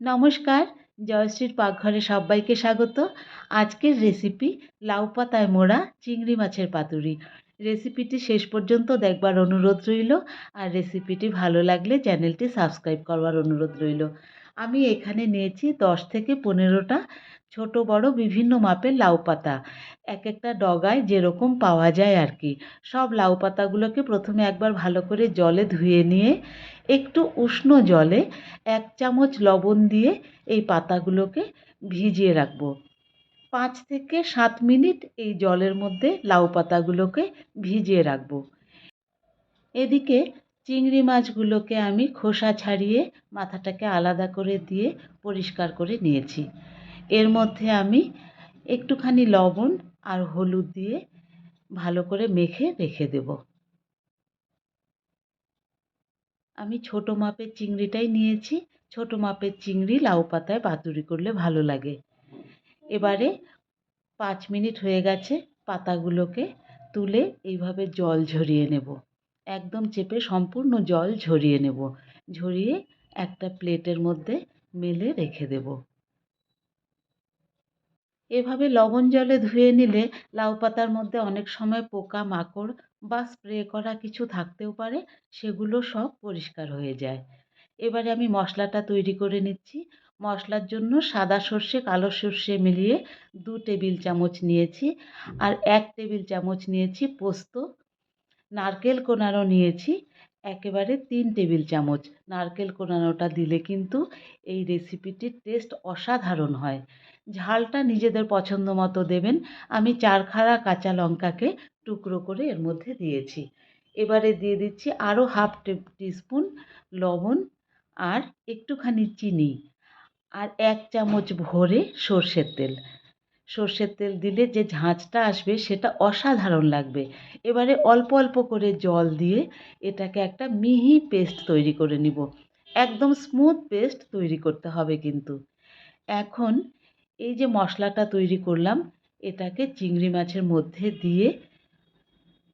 নমস্কার জয়শ্রীর পাকঘরে সবাইকে স্বাগত। আজকের রেসিপি লাউ পাতায় মোড়া চিংড়ি মাছের পাতুরি। রেসিপিটি শেষ পর্যন্ত দেখবার অনুরোধ রইল, আর রেসিপিটি ভালো লাগলে চ্যানেলটি সাবস্ক্রাইব করবার অনুরোধ রইল। আমি এখানে নিয়েছি দশ থেকে পনেরোটা ছোট, বড় বিভিন্ন মাপের লাউ পাতা। এক একটা ডগায় যেরকম পাওয়া যায় আর কি সব লাউ পাতাগুলোকে প্রথমে একবার ভালো করে জলে ধুয়ে নিয়ে, একটু উষ্ণ জলে এক চামচ লবণ দিয়ে এই পাতাগুলোকে ভিজিয়ে রাখব। পাঁচ থেকে সাত মিনিট এই জলের মধ্যে লাউ পাতাগুলোকে ভিজিয়ে রাখব। এদিকে চিংড়ি মাছগুলোকে আমি খোসা ছাড়িয়ে মাথাটাকে আলাদা করে দিয়ে পরিষ্কার করে নিয়েছি। এর মধ্যে আমি একটুখানি লবণ আর হলুদ দিয়ে ভালো করে মেখে রেখে দেব। আমি ছোট মাপের চিংড়িটাই নিয়েছি। ছোট মাপের চিংড়ি লাউ পাতায় পাতুরি করলে ভালো লাগে। এবারে পাঁচ মিনিট হয়ে গেছে, পাতাগুলোকে তুলে এইভাবে জল ঝরিয়ে নেব। একদম চেপে সম্পূর্ণ জল ঝরিয়ে নেব। ঝরিয়ে একটা প্লেটের মধ্যে মেলে রেখে দেব। এভাবে লবণ জলে ধুয়ে নিলে লাউ পাতার মধ্যে অনেক সময় পোকা, মাকড় বা স্প্রে করা কিছু থাকতেও পারে, সেগুলো সব পরিষ্কার হয়ে যায়। এবারে আমি মশলাটা তৈরি করে নিচ্ছি। মশলার জন্য সাদা সর্ষে, কালো সর্ষে মিলিয়ে দু টেবিল চামচ নিয়েছি আর এক টেবিল চামচ নিয়েছি পোস্ত। নারকেল কোনারও নিয়েছি, একেবারে তিন টেবিল চামচ। নারকেল কোনানোটা দিলে কিন্তু এই রেসিপিটির টেস্ট অসাধারণ হয়। ঝালটা নিজেদের পছন্দ মতো দেবেন। আমি চারখাড়া কাঁচা লঙ্কাকে টুকরো করে এর মধ্যে দিয়েছি। এবারে দিয়ে দিচ্ছি আরও হাফ টিস্পুন লবণ আর একটুখানি চিনি। আর এক চামচ ভরে সর্ষের তেল। সর্ষের তেল দিলে যে ঝাঁঝটা আসবে সেটা অসাধারণ লাগবে। এবারে অল্প অল্প করে জল দিয়ে এটাকে একটা মিহি পেস্ট তৈরি করে নিব। একদম স্মুথ পেস্ট তৈরি করতে হবে কিন্তু। এখন এই যে মশলাটা তৈরি করলাম, এটাকে চিংড়ি মাছের মধ্যে দিয়ে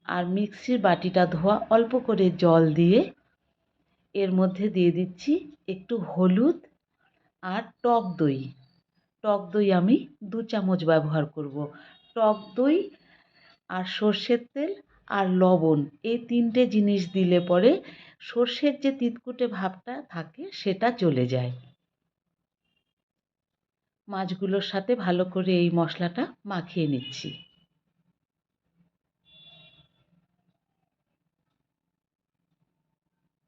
আর মিক্সির বাটিটা ধোয়া অল্প করে জল দিয়ে এর মধ্যে দিয়ে দিচ্ছি একটু হলুদ আর টক দই। টক দই আমি দু চামচ ব্যবহার করব। টক দই আর সর্ষের তেল আর লবণ, এই তিনটে জিনিস দিলে পরে সর্ষের যে তিতকুটে ভাবটা থাকে সেটা চলে যায়। মাছগুলোর সাথে ভালো করে এই মশলাটা মাখিয়ে নিচ্ছি।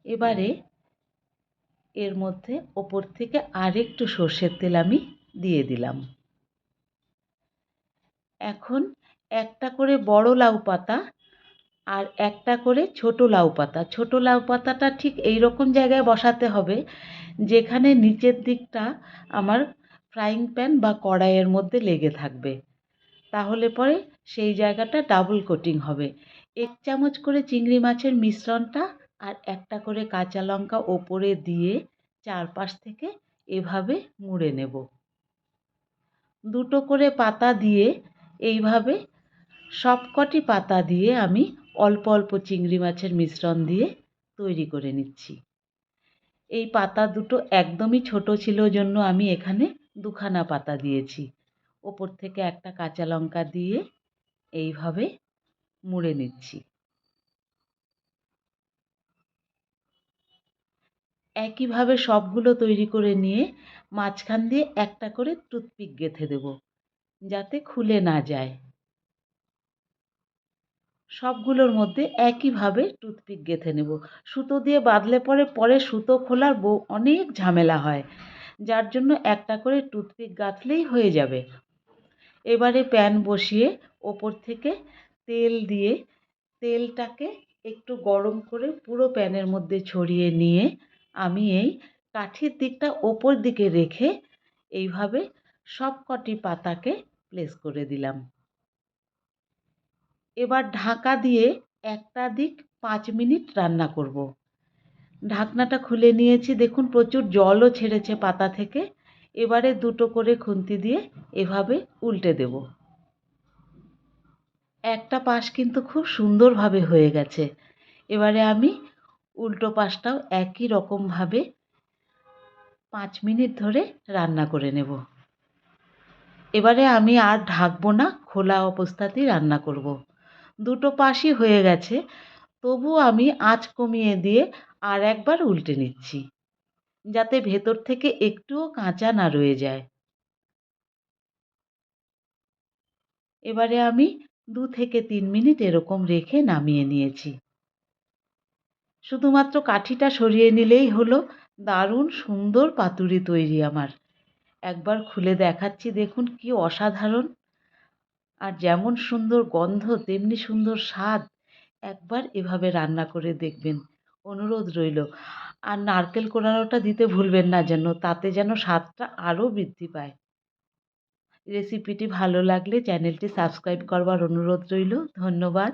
এবারে এর মধ্যে ওপর থেকে আরেকটু সর্ষের তেল আমি দিয়ে দিলাম। এখন একটা করে বড় লাউ পাতা আর একটা করে ছোট লাউ পাতা। ছোট লাউ পাতাটা ঠিক এই রকম জায়গায় বসাতে হবে যেখানে নিচের দিকটা আমার ফ্রাইং প্যান বা কড়াইয়ের মধ্যে লেগে থাকবে। তাহলে পরে সেই জায়গাটা ডাবল কোটিং হবে। এক চামচ করে চিংড়ি মাছের মিশ্রণটা আর একটা করে কাঁচা লঙ্কা ওপরে দিয়ে চারপাশ থেকে এভাবে মুড়ে নেব। দুটো করে পাতা দিয়ে এইভাবে সবকটি পাতা দিয়ে আমি অল্প অল্প চিংড়ি মাছের মিশ্রণ দিয়ে তৈরি করে নিচ্ছি। এই পাতা দুটো একদমই ছোট ছিল জন্য আমি এখানে দুখানা পাতা দিয়েছি। ওপর থেকে একটা কাঁচা লঙ্কা দিয়ে এইভাবে মুড়ে নিচ্ছি। একইভাবে সবগুলো তৈরি করে নিয়ে মাঝখান দিয়ে একটা করে টুথপিক গেঁথে দেব, যাতে খুলে না যায়। সবগুলোর মধ্যে একইভাবে টুথপিক গেঁথে নেব। সুতো দিয়ে বাঁধলে পরে পরে সুতো খোলার বউ অনেক ঝামেলা হয়, যার জন্য একটা করে টুথপিক গাঁথলেই হয়ে যাবে। এবারে প্যান বসিয়ে ওপর থেকে তেল দিয়ে, তেলটাকে একটু গরম করে পুরো প্যানের মধ্যে ছড়িয়ে নিয়ে আমি এই কাঠির দিকটা ওপর দিকে রেখে এইভাবে সব কটি পাতাকে প্লেস করে দিলাম। এবার ঢাকা দিয়ে একটা দিক পাঁচ মিনিট রান্না করব। ঢাকনাটা খুলে নিয়েছি। দেখুন প্রচুর জলও ছেড়েছে পাতা থেকে। এবারে দুটো করে খুন্তি দিয়ে এভাবে উল্টে দেব। একটা পাশ কিন্তু খুব সুন্দরভাবে হয়ে গেছে। এবারে আমি উল্টো পাশটাও একই রকমভাবে পাঁচ মিনিট ধরে রান্না করে নেব। এবারে আমি আর ঢাকবো না, খোলা অবস্থাতেই রান্না করব। দুটো পাশই হয়ে গেছে, তবু আমি আঁচ কমিয়ে দিয়ে আর একবার উল্টে নিচ্ছি, যাতে ভেতর থেকে একটুও কাঁচা না রয়ে যায়। এবারে আমি দু থেকে তিন মিনিট এরকম রেখে নামিয়ে নিয়েছি। শুধুমাত্র কাঠিটা সরিয়ে নিলেই হলো দারুণ সুন্দর পাতুরি তৈরি আমার। একবার খুলে দেখাচ্ছি, দেখুন কি অসাধারণ। আর যেমন সুন্দর গন্ধ, তেমনি সুন্দর স্বাদ, একবার এভাবে রান্না করে দেখবেন, অনুরোধ রইল। আর নারকেল কোড়ানোটা দিতে ভুলবেন না যেন, তাতে যেন স্বাদটা আরও বৃদ্ধি পায়। রেসিপিটি ভালো লাগলে চ্যানেলটি সাবস্ক্রাইব করবার অনুরোধ রইল, ধন্যবাদ।